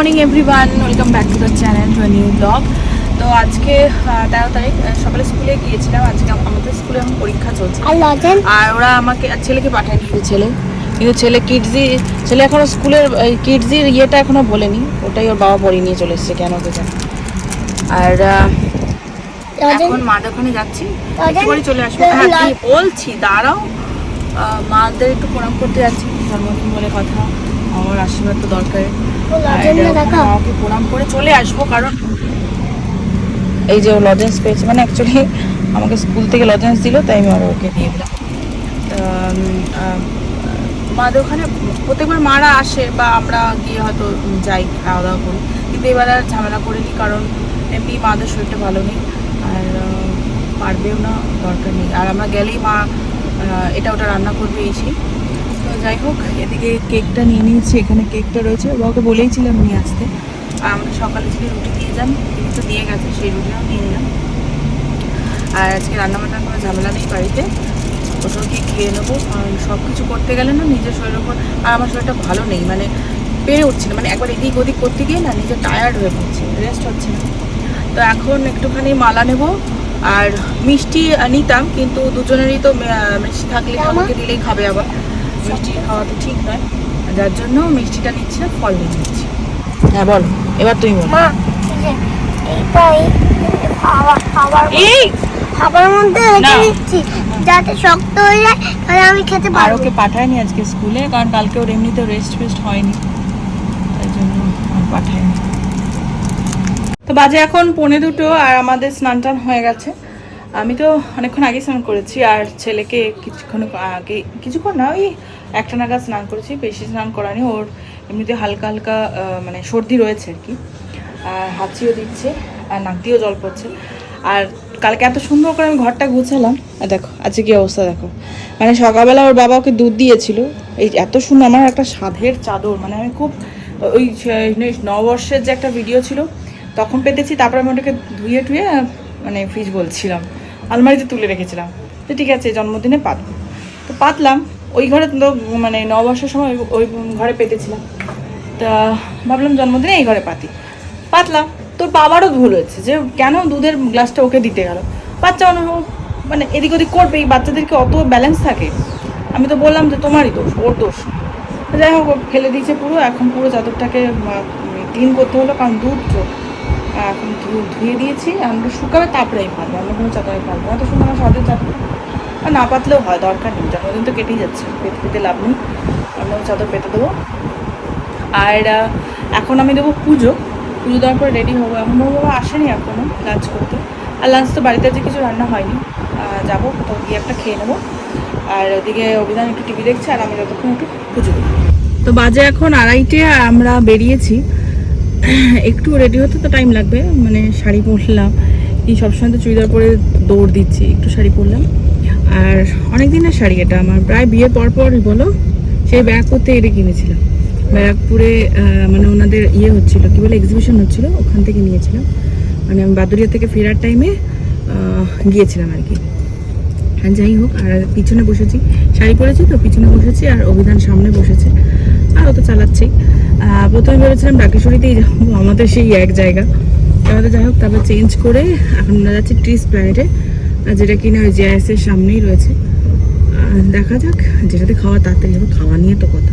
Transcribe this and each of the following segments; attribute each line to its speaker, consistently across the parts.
Speaker 1: Morning everyone. Welcome back to the channel to new blog. তো আজকে তেরো তারিখ সকালে স্কুলে গিয়েছিলাম। আজকে আমাদের স্কুলে এখন পরীক্ষা চলছে।
Speaker 2: আর
Speaker 1: ওরা আমাকে ছেলেকে পাঠায় নিয়েছে ছেলে। কিন্তু ছেলে কিডজি ছেলে এখনও স্কুলের কিডজির ইয়েটা এখনও বলেনি। ওটাই ওর বাবা পড়িয়ে নিয়ে চলে এসছে কেন কে আর এখন মাদের ওখানে যাচ্ছি। পরে চলে আসব। হ্যাঁ বলছি? দাঁড়াও। মাদের একটু প্রণাম করতে যাচ্ছি। জন্মদিন বলে কথা। আমার আশীর্বাদ তো দরকার। মাকে প্রণাম করে চলে আসব, কারণ এই যে লজেন্স পেয়েছে মানে অ্যাকচুয়ালি আমাকে স্কুল থেকে লজেন্স দিল, তাই আমি আরও ওকে দিয়ে দিলাম। মাদের ওখানে প্রত্যেকবার মারা আসে, বা আমরা গিয়ে হয়তো যাই খাওয়া দাওয়া করি। কিন্তু এবার আর ঝামেলা করিনি, কারণ এমনি মাদের শরীরটা ভালো নেই, আর পারবেও না, দরকার নেই। আর আমরা গেলেই মা এটা ওটা রান্না করবে, এই সেই। যাই হোক এদিকে কেকটা নিয়ে নিয়েছি এখানে কেকটা রয়েছে। বাবাকে বলেইছিলাম নিয়ে আসতে। আর আমরা সকালে ছিল রুটি দিয়ে যান তিনি তো দিয়ে গেছে সেই রুটিটাও নিয়ে নিলাম। আর আজকে রান্নাবান্নার কোনো ঝামেলা নেই বাড়িতে। ওসব গিয়ে খেয়ে নেব কারণ সব কিছু করতে গেলে না নিজের শরীরের উপর আর আমার শরীরটা ভালো নেই মানে পেরে উঠছে না। মানে একবার এদিক ওদিক করতে গিয়ে না নিজে টায়ার্ড হয়ে পড়ছে রেস্ট হচ্ছে না। তো এখন একটুখানি মালা নেব আর মিষ্টি নিতাম কিন্তু দুজনেরই তো মিষ্টি থাকলে আমাকে দিলেই খাবে আবার। মিষ্টি খাওয়া তো ঠিক নয়। যার জন্য মিষ্টিটা নিচ্ছি না ফল নিয়ে নিচ্ছি। হ্যাঁ বলো এবার তুমি বলো।
Speaker 2: মা এই খাবার খাবার
Speaker 1: এই!
Speaker 2: খাবার মধ্যে রেখে দিচ্ছি। যাতে শক্ত হয়ে যায় তাহলে আমি খেতে
Speaker 1: আর
Speaker 2: পারব।
Speaker 1: ওকে পাঠায়নি আজকে স্কুলে কারণ কালকে ওর এমনিতে রেস্ট ফেস্ট হয়নি। তাই জন্য পাঠায়নি। তো বাজে এখন পৌনে দুটো আর আমাদের স্নান টান হয়ে গেছে। আমি তো অনেকক্ষণ আগে স্নান করেছি, আর ছেলেকে কিছুক্ষণ আগে, কিছুক্ষণ না, ওই একটা নাগাদ স্নান করেছি, বেশি স্নান করানি, ওর এমনিতে হালকা হালকা মানে সর্দি রয়েছে আর কি। আর হাঁচিও দিচ্ছে, আর নাক দিয়েও জল পড়ছে। আর কালকে এত সুন্দর করে আমি ঘরটা গুছালাম দেখো, আজকে কি অবস্থা দেখো। মানে সকালবেলা ওর বাবা ওকে দুধ দিয়েছিল, এই এত সুন্দর, আমার একটা সাধের চাদর মানে আমি খুব, ওই ছ- নববর্ষের যে একটা ভিডিও ছিল, তখন পেতেছি, তারপর আমি ওটাকে ধুয়ে টুয়ে মানে ফ্রিজ বলছিলাম। আলমারিতে তুলে রেখেছিলাম। তো ঠিক আছে, জন্মদিনে পাতবো। তো পাতলাম। ওই ঘরে তো মানে নববর্ষের সময় ওই- ঘরে পেতেছিলাম। তা ভাবলাম জন্মদিনে এই ঘরে পাতি। পাতলাম। তোর বাবারও ভুল হয়েছে যে কেন দুধের গ্লাসটা ওকে দিতে গেল? বাচ্চা হয় মানে এদিক ওদিক করবে এই বাচ্চাদেরকে অত ব্যালেন্স থাকে। আমি তো বললাম যে তোমারই দোষ, ওর দোষ। যাই হোক ফেলে দিয়েছে পুরো। এখন পুরো চাদরটাকে ক্লিন করতে হলো, কারণ দুধ ধুয়ে দিয়েছি আমরা শুকাবে, তারপরে পারব। আমরা কোনো চাদরে পারব এত সুন্দর আমার সাদের চাদর। আর না পাতলেও হয়, দরকার নেই। জন্মদিন তো কেটেই যাচ্ছে, পেতে পেতে লাভ নেই। আমরা চাদর পেতে দেবো। আর এখন আমি দেবো পুজো। পুজো দেওয়ার পর রেডি হব। এখন বাবা আসেনি এখনও লাঞ্চ করতে। আর লাঞ্চ তো বাড়িতে আজকে কিছু রান্না হয়নি। যাব, কোথাও গিয়ে একটা খেয়ে নেব। আর ওদিকে অভিধান একটু টিভি দেখছে, আর আমি যতক্ষণ একটু পুজো তো বাজে এখন আড়াইটে আমরা বেরিয়েছি। একটু রেডি হতে তো টাইম লাগবে মানে শাড়ি পরলাম কি সবসময় তো চুড়িদার পরে দৌড় দিচ্ছি, একটু শাড়ি পরলাম। আর অনেক দিনের শাড়ি এটা, আমার প্রায় বিয়ের পর পরই, বলো? সেই ব্যাগ করতে এটা কিনেছিলাম। ব্যারাকপুরে মানে ওনাদের ইয়ে হচ্ছিল, কী বলে এক্সিবিশন হচ্ছিল, ওখান থেকে নিয়েছিলাম। মানে আমি বাদুরিয়া থেকে ফেরার টাইমে গিয়েছিলাম আর কি। হ্যাঁ যাই হোক, আর পিছনে বসেছি, শাড়ি পরেছি তো, পিছনে বসেছি, আর অভিধান সামনে বসেছে। আর ও তো চালাচ্ছেই। প্রথমে ভেবেছিলাম যাব, আমাদের সেই এক জায়গা। আমাদের যাই হোক, তারপর চেঞ্জ করে এখন আমরা যাচ্ছি ট্রিস প্ল্যানেটে যেটা কিনা ওই জিআইএস এর সামনেই রয়েছে। দেখা যাক, যেটাতে খাওয়া তাড়াতাড়ি হবে খাওয়া নিয়ে তো কথা।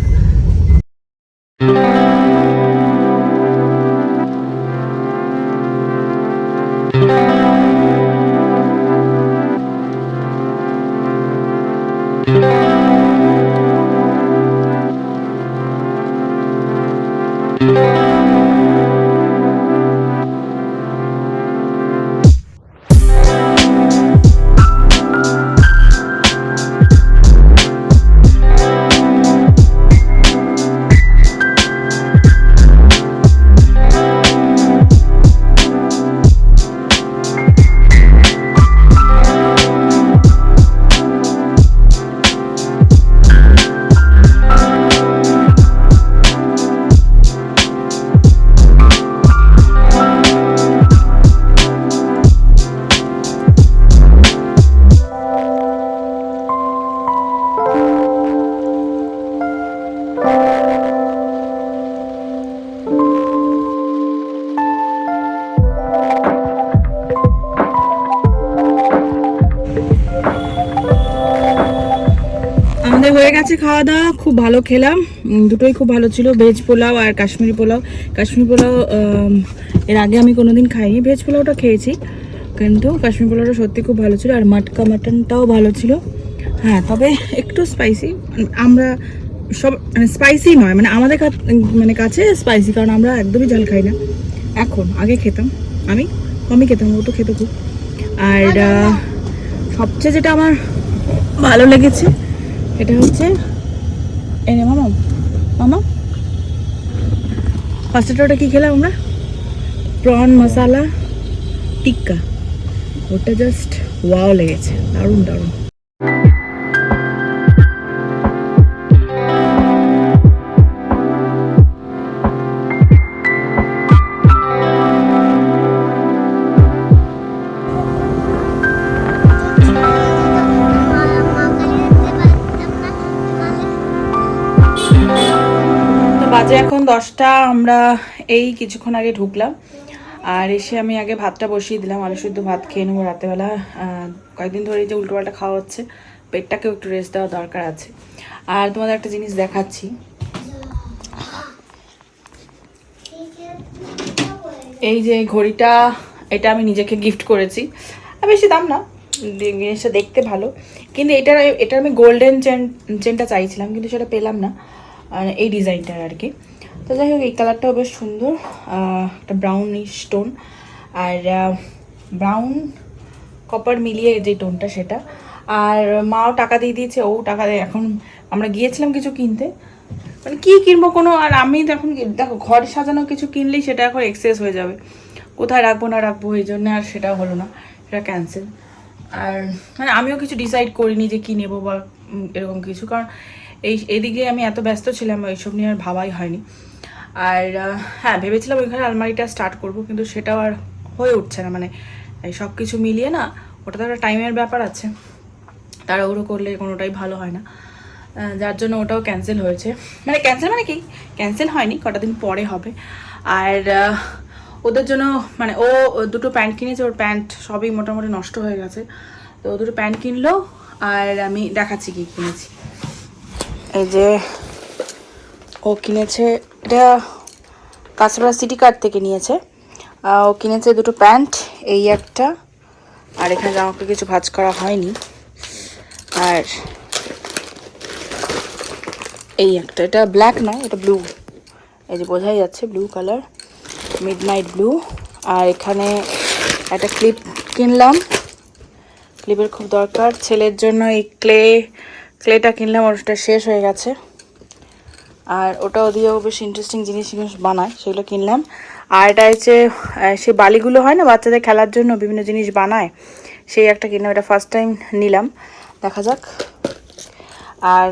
Speaker 1: গেছে খাওয়া দাওয়া খুব ভালো খেলাম। দুটোই খুব ভালো ছিল, ভেজ পোলাও আর কাশ্মীরি পোলাও। কাশ্মীরি পোলাও এর আগে আমি কোনোদিন খাইনি, ভেজ পোলাওটা খেয়েছি। কিন্তু কাশ্মীরি পোলাওটা সত্যি খুব ভালো ছিল আর মাটকা মাটনটাও ভালো ছিল। হ্যাঁ তবে একটু স্পাইসি আমরা সব মানে স্পাইসি নয় মানে আমাদের মানে কাছে স্পাইসি কারণ আমরা একদমই ঝাল খাই না। এখন, আগে খেতাম। আমি কমই খেতাম, ও তো খেতে খুব। আর সবচেয়ে যেটা আমার ভালো লেগেছে এটা হচ্ছে এনে মামা মামা। পাঁচটা ওটা কী খেলাম আমরা? প্রন মশালা, টিক্কা। ওটা জাস্ট ওয়াও লেগেছে, দারুণ দারুণ। দশটা আমরা এই কিছুক্ষণ আগে ঢুকলাম। আর এসে আমি আগে ভাতটা বসিয়ে দিলাম, আলু শুদ্ধ ভাত খেয়ে নেব রাতেবেলা। কয়েকদিন ধরে যে উল্টোপাল্টা খাওয়া হচ্ছে, পেটটাকেও একটু রেস্ট দেওয়া দরকার আছে। আর তোমাদের একটা জিনিস দেখাচ্ছি। এই যে ঘড়িটা, এটা আমি নিজেকে গিফট করেছি। আর বেশি দাম না জিনিসটা দেখতে ভালো। কিন্তু এটার এটা আমি গোল্ডেন চেন চেনটা চাইছিলাম, কিন্তু সেটা পেলাম না। এই ডিজাইনটার আর কি। তো যাই হোক, এই কালারটাও বেশ সুন্দর একটা ব্রাউন স্টোন আর ব্রাউন কপার মিলিয়ে যে টোনটা সেটা। আর মাও টাকা দিয়ে দিয়েছে, ও টাকা দিয়ে। এখন আমরা গিয়েছিলাম কিছু কিনতে। মানে কী কিনবো কোনো, আর আমি এখন দেখো, ঘর সাজানো কিছু কিনলেই সেটা এখন এক্সেস হয়ে যাবে। কোথায় রাখব, না রাখব, এই জন্য আর সেটা হলো না, সেটা ক্যান্সেল আর মানে আমিও কিছু ডিসাইড করিনি যে কী নেব বা এরকম কিছু। কারণ এই, এদিকে আমি এত ব্যস্ত ছিলাম, এইসব নিয়ে আর ভাবাই হয়নি। আর হ্যাঁ ভেবেছিলাম ওইখানে আলমারিটা স্টার্ট করব, কিন্তু সেটাও আর হয়ে উঠছে না মানে এই সব কিছু মিলিয়ে না ওটা তো একটা টাইমের ব্যাপার আছে। তাড়াহুড়ো করলে কোনোটাই ভালো হয় না। যার জন্য ওটাও ক্যান্সেল হয়েছে। মানে ক্যান্সেল মানে কি? ক্যান্সেল হয়নি, কটা দিন পরে হবে। আর ওদের জন্য মানে ও দুটো প্যান্ট কিনেছে, ওর প্যান্ট সবই মোটামুটি নষ্ট হয়ে গেছে। তো ও দুটো প্যান্ট কিনলো, আর আমি দেখাচ্ছি কি কিনেছি। এই যে ও কিনেছে, এটা কাঁচড়া সিটি কার্ড থেকে নিয়েছে। ও কিনেছে দুটো প্যান্ট, এই একটা, আর এখানে জামাকে কিছু ভাজ করা হয়নি। আর এই একটা, এটা ব্ল্যাক নয়, এটা ব্লু এই যে বোঝাই যাচ্ছে blue colour midnight blue আর এখানে একটা ক্লিপ কিনলাম। ক্লিপের খুব দরকার। ছেলের জন্য এই ক্লে ক্লেটা কিনলাম, ওটা শেষ হয়ে গেছে। আর ওটাও দিয়েও বেশ ইন্টারেস্টিং জিনিস জিনিস বানায়, সেগুলো কিনলাম। আর এটা হচ্ছে সেই বালিগুলো হয় না, বাচ্চাদের খেলার জন্য বিভিন্ন জিনিস বানায়, সেই একটা কিনলাম, এটা ফার্স্ট টাইম নিলাম। দেখা যাক। আর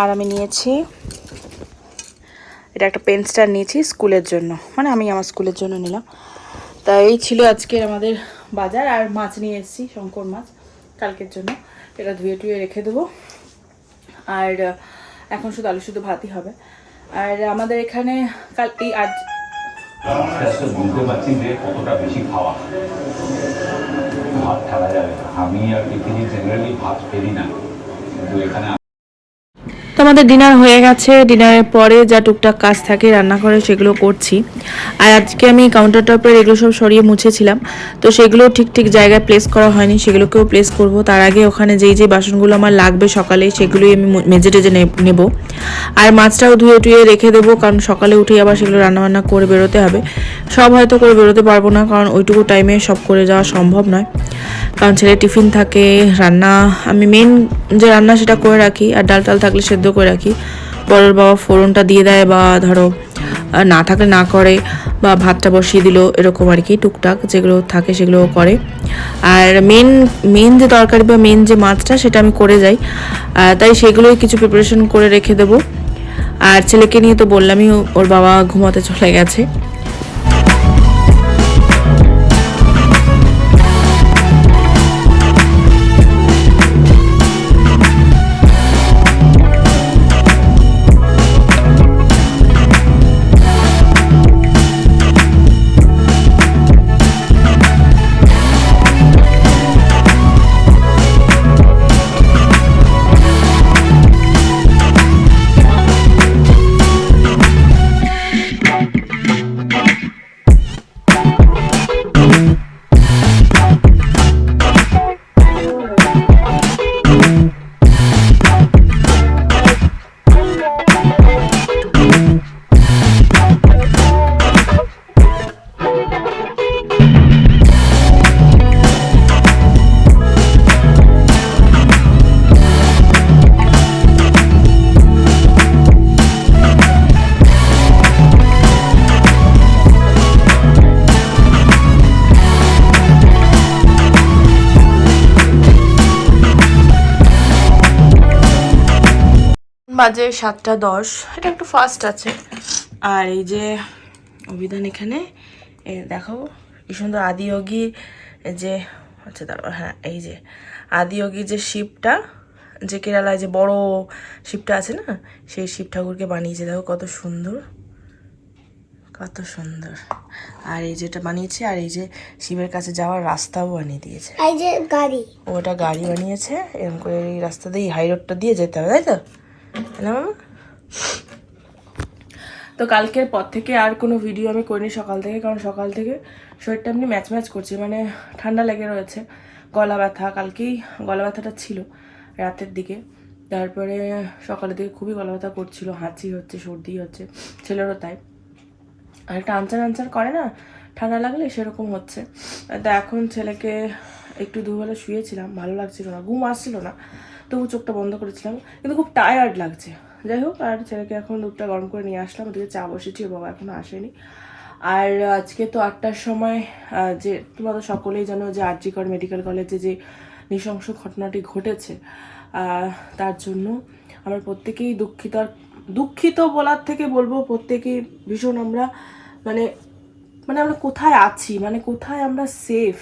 Speaker 1: আর আমি নিয়েছি, এটা একটা পেন স্টার নিয়েছি স্কুলের জন্য মানে আমি আমার স্কুলের জন্য নিলাম। তা এই ছিল আজকের আমাদের বাজার, আর মাছ নিয়ে এসেছি, শঙ্কর মাছ, কালকের জন্য। এটা ধুয়ে টুয়ে রেখে দেবো। আর এখন শুধু আলু শুধু ভাতই হবে। আর আমাদের এখানে কাল এই আজ
Speaker 3: বুঝতে পারছি যে কতটা বেশি যাবে আমি আর পৃথিবী জেনারেলি ভাত ফেরি না। কিন্তু এখানে
Speaker 1: তো আমাদের ডিনার হয়ে গেছে। ডিনারের পরে যা টুকটাক কাজ থাকে, রান্না করে সেগুলো করছি। আর আজকে আমি কাউন্টার টপের এগুলো সব সরিয়ে মুছেছিলাম। তো সেগুলো ঠিক ঠিক জায়গায় প্লেস করা হয়নি, সেগুলোকেও প্লেস করব। তার আগে ওখানে যেই যেই বাসনগুলো আমার লাগবে সকালে, সেগুলোই আমি মেজে টেজে নেব। আর মাছটাও ধুয়ে টুয়ে রেখে দেবো, কারণ সকালে উঠে আবার সেগুলো রান্নাবান্না করে বেরোতে হবে। সব হয়তো করে বেরোতে পারব না, কারণ ওইটুকু টাইমে সব করে যাওয়া সম্ভব নয়। কারণ ছেলে টিফিন থাকে, রান্না, আমি মেন যে রান্না সেটা করে রাখি, আর ডাল টাল থাকলে সেদ্ধ করে রাখি। বড়োর বাবা ফোড়নটা দিয়ে দেয় বা ধরো না থাকলে না করে, বা ভাতটা বসিয়ে দিল, এরকম আর কি, টুকটাক যেগুলো থাকে সেগুলো করে। আর মেন মেন যে তরকারি বা মেন যে মাছটা সেটা আমি করে যাই তাই সেগুলোই কিছু প্রিপারেশন করে রেখে দেবো। আর ছেলেকে নিয়ে তো বললামই, ওর বাবা ঘুমাতে চলে গেছে। বাজে সাতটা দশ। এটা একটু ফাস্ট আছে। আর এই যে অভিধান এখানে এ দেখো কি সুন্দর আদিয়োগী যে আচ্ছা দাঁড়াও হ্যাঁ এই যে আদিয়োগী যে শিবটা যে কেরালায় যে বড় শিবটা আছে না সেই শিব ঠাকুরকে বানিয়েছে। দেখো কত সুন্দর কত সুন্দর। আর এই যেটা বানিয়েছে আর এই যে শিবের কাছে যাওয়ার রাস্তাও বানিয়ে দিয়েছে।
Speaker 2: এই যে গাড়ি।
Speaker 1: ওটা গাড়ি বানিয়েছে এরকম করে এই রাস্তা দিয়ে হাই রোডটা দিয়ে যেতে হবে তাই তো? মামা তো কালকের পর থেকে আর কোনো ভিডিও আমি করিনি সকাল থেকে, কারণ সকাল থেকে শরীরটা এমনি ম্যাচ ম্যাচ করছে মানে ঠান্ডা লেগে রয়েছে। গলা ব্যথা, কালকেই গলা ব্যথাটা ছিল রাতের দিকে। তারপরে সকালের দিকে খুবই গলা ব্যথা করছিল, হাঁচি হচ্ছে, সর্দি হচ্ছে, ছেলেরও তাই। আর একটা আনচার আনচার করে না, ঠান্ডা লাগলে সেরকম হচ্ছে। তা এখন ছেলেকে একটু দুবেলা শুয়েছিলাম, ভালো লাগছিল না, ঘুম আসছিল না। তবু চোখটা বন্ধ করেছিলাম। কিন্তু খুব টায়ার্ড লাগছে। যাই হোক, আর ছেলেকে এখন দুধটা গরম করে নিয়ে আসলাম। ওদিকে চা বসেছি বাবা এখনও আসেনি। আর আজকে তো আটটার সময় যে তোমরা তো সকলেই জানো যে আরজিকর মেডিকেল কলেজে যে নৃশংস ঘটনাটি ঘটেছে তার জন্য আমরা প্রত্যেকেই দুঃখিত। আর দুঃখিত বলার থেকে বলব প্রত্যেকেই ভীষণ আমরা মানে মানে আমরা কোথায় আছি? মানে কোথায় আমরা সেফ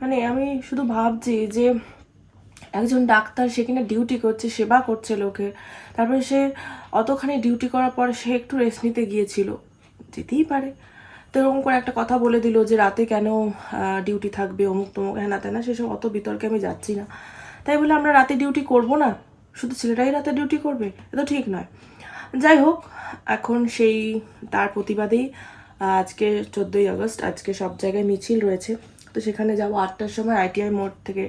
Speaker 1: মানে আমি শুধু ভাবছি যে একজন ডাক্তার সেখানে ডিউটি করছে, সেবা করছে লোকে। তারপরে সে অতখানি ডিউটি করার পর সে একটু রেস্ট নিতে গিয়েছিল। যেতেই পারে। তো এরকম করে একটা কথা বলে দিল যে রাতে কেন ডিউটি থাকবে, অমুক তমুক হ্যাঁ না তেনা সেসব অত বিতর্কে আমি যাচ্ছি না। তাই বলে আমরা রাতে ডিউটি করব না? শুধু ছেলেটাই রাতে ডিউটি করবে? এটা ঠিক নয়। যাই হোক, এখন সেই, তার প্রতিবাদেই আজকে চোদ্দোই আগস্ট, আজকে সব জায়গায় মিছিল রয়েছে। তো সেখানে যাব আটটার সময় আইটিআই মোড় থেকে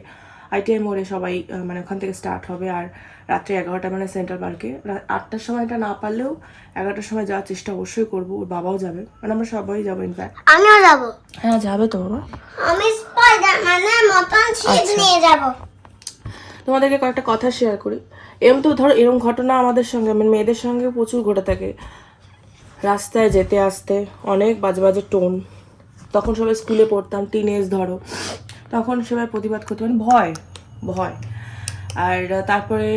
Speaker 1: আইটিআই মোড়ে সবাই মানে ওখান থেকে স্টার্ট হবে। আর রাত্রে এগারোটা মানে সেন্ট্রাল পার্কে আটটার সময়টা না পারলেও এগারোটার সময় যাওয়ার চেষ্টা অবশ্যই করব। ওর বাবাও যাবে। মানে আমরা সবাই যাব ইনফ্যাক্ট
Speaker 2: আমিও যাব।
Speaker 1: হ্যাঁ যাবে তো বাবা।
Speaker 2: আমি স্পাইডারম্যানের মতন শীত
Speaker 1: আচ্ছা।
Speaker 2: নিয়ে যাব।
Speaker 1: তোমাদেরকে কয়েকটা কথা শেয়ার করি। এরকম তো ধরো এরকম ঘটনা আমাদের সঙ্গে মানে মেয়েদের সঙ্গে প্রচুর ঘটে থাকে। রাস্তায় যেতে আসতে অনেক বাজে বাজে টোন তখন সবাই স্কুলে পড়তাম টিন এজ ধরো। তখন সবাই প্রতিবাদ করতে মানে ভয় ভয়। আর তারপরে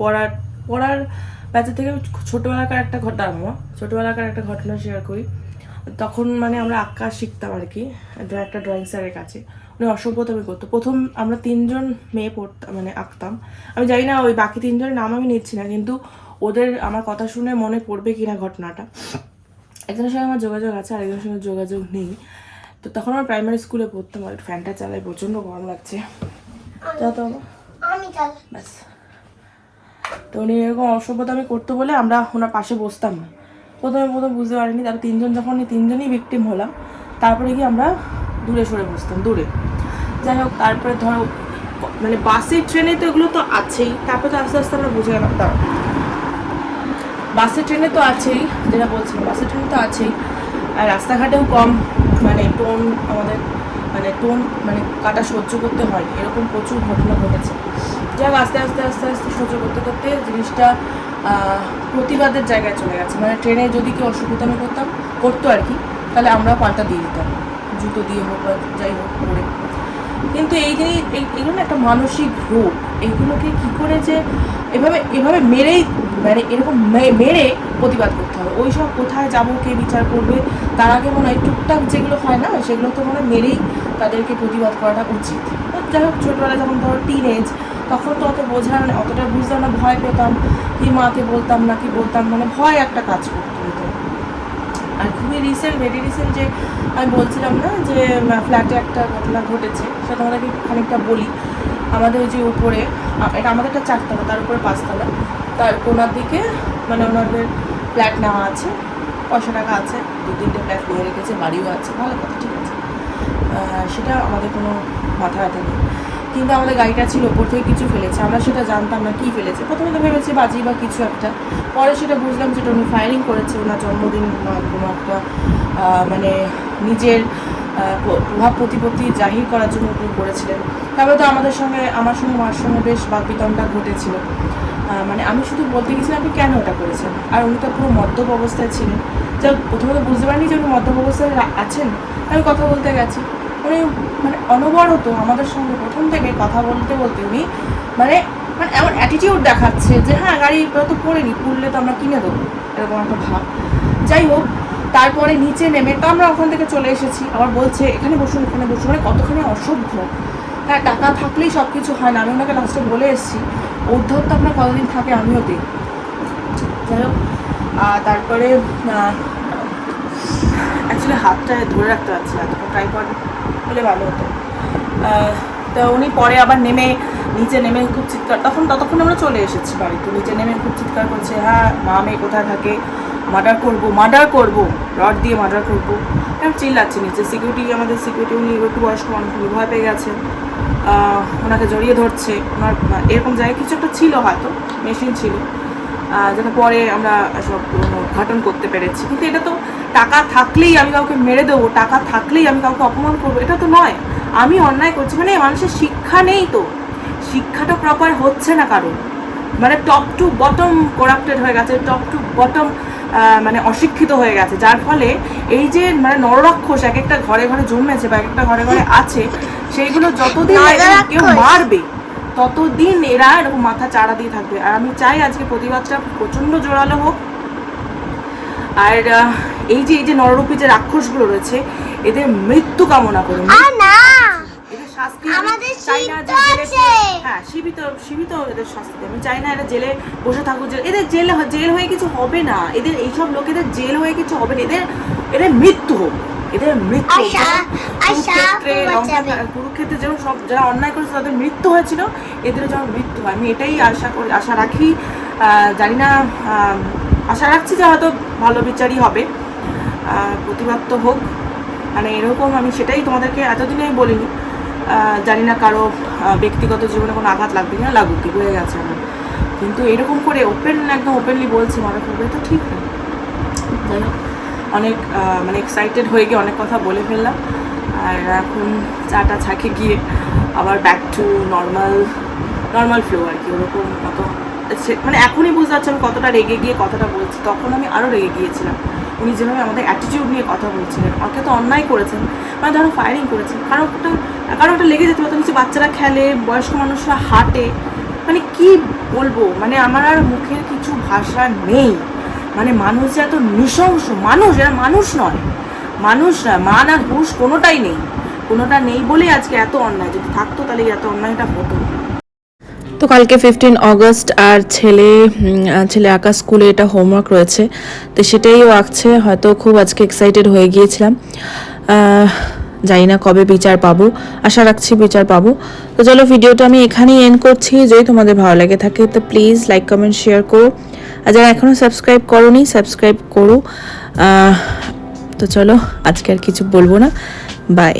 Speaker 1: পড়ার পড়ার ব্যাচে থেকে ছোটোবেলাকার একটা ঘটনা ছোটোবেলাকার একটা ঘটনা শেয়ার করি। তখন মানে আমরা আঁকা শিখতাম আর কি, একটা ড্রয়িং স্যারের কাছে। উনি অসভ্যতামি করতো। প্রথম আমরা তিনজন মেয়ে পড়তাম মানে আঁকতাম। আমি জানি না ওই বাকি তিনজনের নাম আমি নিচ্ছি না, কিন্তু ওদের আমার কথা শুনে মনে পড়বে কিনা ঘটনাটা। একজনের সঙ্গে আমার যোগাযোগ আছে, আরেকজনের সঙ্গে যোগাযোগ নেই। তো তখন আমার প্রাইমারি স্কুলে পড়তাম আর ফ্যানটা চালাই প্রচণ্ড গরম লাগছে। যা তো
Speaker 2: আমি
Speaker 1: ব্যাস। তো উনি এরকম অসভ্যতা আমি করতো বলে আমরা ওনার পাশে বসতাম না। প্রথমে প্রথম বুঝতে পারিনি তারপর তিনজন যখন তিনজনই ভিকটিম হলাম তারপরে গিয়ে আমরা দূরে সরে বসতাম দূরে। যাই হোক তারপরে ধরো মানে বাসে ট্রেনে তো এগুলো তো আছেই তারপরে তো আস্তে আস্তে আমরা বুঝে গেলাম দাঁড়াও। বাসে ট্রেনে তো আছেই যেটা বলছিলাম বাসে ট্রেনে তো আছেই আর রাস্তাঘাটেও কম। মানে টোন আমাদের মানে টোন মানে কাটা সহ্য করতে হয়। এরকম প্রচুর ঘটনা ঘটেছে। যাক, আস্তে আস্তে আস্তে আস্তে সহ্য করতে করতে জিনিসটা প্রতিবাদের জায়গায় চলে গেছে। মানে ট্রেনে যদি কেউ অসুবিধা আমি করতাম করতো আর কি, তাহলে আমরা পাল্টা দিয়ে দিতাম। জুতো দিয়ে হোক বা যাই হোক করে। কিন্তু এই জিনিস এগুলো একটা মানসিক রোগ। এইগুলোকে কি করে যে এভাবে এভাবে মেরেই মানে এরকম মেরে প্রতিবাদ করতে। ওই সব কোথায় যাব, কে বিচার করবে? তার আগে মনে হয় টুকটাক যেগুলো হয় না, সেগুলো তো মনে মেরেই তাদেরকে প্রতিবাদ করাটা উচিত। যাই হোক, ছোটোবেলায় যখন ধরো টিন এজ তখন তো অত বোঝার বোঝা অতটা বুঝতাম না, ভয় পেতাম কি মাকে বলতাম না কি বলতাম মানে ভয় একটা কাজ করতে আর খুবই রিসেন্ট ভেরি রিসেন্ট যে আমি বলছিলাম না, যে ফ্ল্যাটে একটা ঘটনা ঘটেছে, সেটা তোমাদেরকে খানিকটা বলি। আমাদের ওই যে উপরে এটা আমাদের একটা চারতলা, তার উপরে পাঁচতলা। তার কোনার দিকে মানে ওনাদের ফ্ল্যাট নেওয়া আছে, পয়সা টাকা আছে, দু তিনটে ফ্ল্যাট নিয়ে রেখেছে, বাড়িও আছে, ভালো কথা, ঠিক আছে। সেটা আমাদের কোনো মাথা ব্যথা নেই। কিন্তু আমাদের গাড়িটা ছিল, ওপর থেকে কিছু ফেলেছে, আমরা সেটা জানতাম না কী ফেলেছে। প্রথমে তো ভেবেছি বাজি বা কিছু একটা, পরে সেটা বুঝলাম যেটা উনি ফায়ারিং করেছে, ওনার জন্মদিন কোনো একটা মানে নিজের প্রভাব প্রতিপত্তি জাহির করার জন্য উনি করেছিলেন। তারপরে তো আমাদের সঙ্গে, আমার সঙ্গে, মার সঙ্গে বেশ বাকবিতণ্ডা ঘটেছিল। মানে আমি শুধু বলতে গেছিলাম আপনি কেন ওটা করেছেন? আর উনি তো পুরো মদ্যপ অবস্থায় ছিলেন। যা প্রথমে তো বুঝতে পারিনি যে উনি মদ্যপ অবস্থায় আছেন। আমি কথা বলতে গেছি। উনি মানে অনবরত আমাদের সঙ্গে প্রথম থেকে কথা বলতে বলতে উনি মানে মানে এমন অ্যাটিটিউড দেখাচ্ছে যে হ্যাঁ গাড়ি তো পড়েনি পুড়লে তো আমরা কিনে দেবো। এরকম একটা ভাব। যাই হোক, তারপরে নিচে নেমে তো আমরা ওখান থেকে চলে এসেছি। আবার বলছে, এখানে বসুন এখানে বসুন। মানে কতখানি অসভ্য। হ্যাঁ টাকা থাকলেই সব কিছু হয় না। আমি ওনাকে লাস্টে বলে এসেছি। উদ্ধর তো আপনার কতদিন থাকে আমিও দিই যাই হোক তারপরে অ্যাকচুয়ালি হাতটা ধরে রাখতে পারছি না তখন ট্রাই করে হলে ভালো হতো। তো উনি পরে আবার নেমে, নিচে নেমে খুব চিৎকার, তখন, ততক্ষণ আমরা চলে এসেছি বাড়িতে নিচে নেমে খুব চিৎকার করছে হ্যাঁ মা, মেয়ে কোথায় থাকে? মার্ডার করব মার্ডার করব, রড দিয়ে মার্ডার করব। চিল্লাচ্ছি নিচে। সিকিউরিটি আমাদের সিকিউরিটি উনি একটু বয়স্ক মানুষ ভয় পেয়ে গেছে। ওনাকে জড়িয়ে ধরছে। ওনার এরকম জায়গায় কিছু একটা ছিল হয়তো, মেশিন ছিল। যেটা পরে আমরা সব উদ্ঘাটন করতে পেরেছি। কিন্তু এটা তো টাকা থাকলেই আমি কাউকে মেরে দেবো, টাকা থাকলেই আমি কাউকে অপমান করব, এটা তো নয়। আমি অন্যায় করছি মানে মানুষের শিক্ষা নেই তো। শিক্ষাটা প্রপার হচ্ছে না কারণ মানে টপ টু বটম করাপ্টেড হয়ে গেছে টপ টু বটম মানে অশিক্ষিত হয়ে গেছে। যার ফলে এই যে মানে নররাক্ষস এক একটা ঘরে ঘরে জন্মেছে বা এক একটা ঘরে ঘরে আছে সেইগুলো যতদিন কেউ মারবে ততদিন এরা এরকম মাথা চাড়া দিয়ে থাকবে। আর আমি চাই আজকে প্রতিবাদটা প্রচণ্ড জোরালো হোক। আর এই যে এই যে নররূপী যে রাক্ষসগুলো রয়েছে এদের মৃত্যু কামনা করুন
Speaker 2: আর না
Speaker 1: এদের শাস্তি আমি
Speaker 2: আমাদের
Speaker 1: চাই না যে
Speaker 2: শিব তো
Speaker 1: জেলে
Speaker 2: আছে।
Speaker 1: হ্যাঁ সীমিত সীমিত এদের শাস্তি আমি চাই না এরা জেলে বসে থাকুক জেল এদের জেল জেল হয়ে কিছু হবে না। এদের এইসব লোকেদের জেল হয়ে কিছু হবে না। এদের এদের মৃত্যু হোক। এদের মৃত্যু কুরুক্ষেত্রে যেমন সব যারা অন্যায় করেছে তাদের মৃত্যু হয়েছিল। এদেরও যেমন মৃত্যু হয়। আমি এটাই আশা করি আশা রাখি। জানি না আশা রাখছি যে হয়তো ভালো বিচারই হবে। প্রতিবাদ তো হোক। মানে এরকম আমি সেটাই তোমাদেরকে এতদিনে আমি বলিনি। জানি না কারও ব্যক্তিগত জীবনে কোনো আঘাত লাগবে কিনা, লাগুক, কি হয়ে গেছে আমার। কিন্তু এরকম করে ওপেন একদম ওপেনলি বলছি, মনে করবে তো ঠিক না। অনেক মানে এক্সাইটেড হয়ে গিয়ে অনেক কথা বলে ফেললাম। আর এখন চাটা ছাকে গিয়ে আবার back to normal normal flow আর কি, ওরকম কত মানে এখনই বুঝতে পারছি আমি কতটা রেগে গিয়ে কথাটা বলছি, তখন আমি আরও রেগে গিয়েছিলাম। উনি যেভাবে আমাদের অ্যাটিটিউড নিয়ে কথা বলছিলেন তো অন্যায় করেছেন মানে ধরো ফায়ারিং করেছেন কারও একটা কারও একটা লেগে যেতে পারতো নিচে বাচ্চারা খেলে, বয়স্ক মানুষরা হাঁটে মানে কি বলব মানে আমার আর মুখের কিছু ভাষা নেই মানে মানুষ যে এত নৃশংস, মানুষ, এরা মানুষ নয় মানুষ নয়, মান আর হুশ কোনোটাই নেই, কোনোটা নেই বলেই আজকে এত অন্যায়, যদি থাকতো তাহলে এত অন্যায়টা হতো না।
Speaker 4: তো কালকে ফিফটিন অগস্ট আর ছেলে ছেলে আঁকা স্কুলে এটা হোমওয়ার্ক রয়েছে। তো সেটাই ও আঁকছে, হয়তো খুব আজকে এক্সাইটেড হয়ে গিয়েছিলাম। জানি না কবে বিচার পাবো। আশা রাখছি বিচার পাবো। তো চলো ভিডিওটা আমি এখানেই এন্ড করছি। যদি তোমাদের ভালো লাগে থাকে, তো প্লিজ লাইক কমেন্ট শেয়ার করো। আর যারা এখনও সাবস্ক্রাইব করোনি সাবস্ক্রাইব করো। তো চলো আজকে আর কিছু বলব না। বাই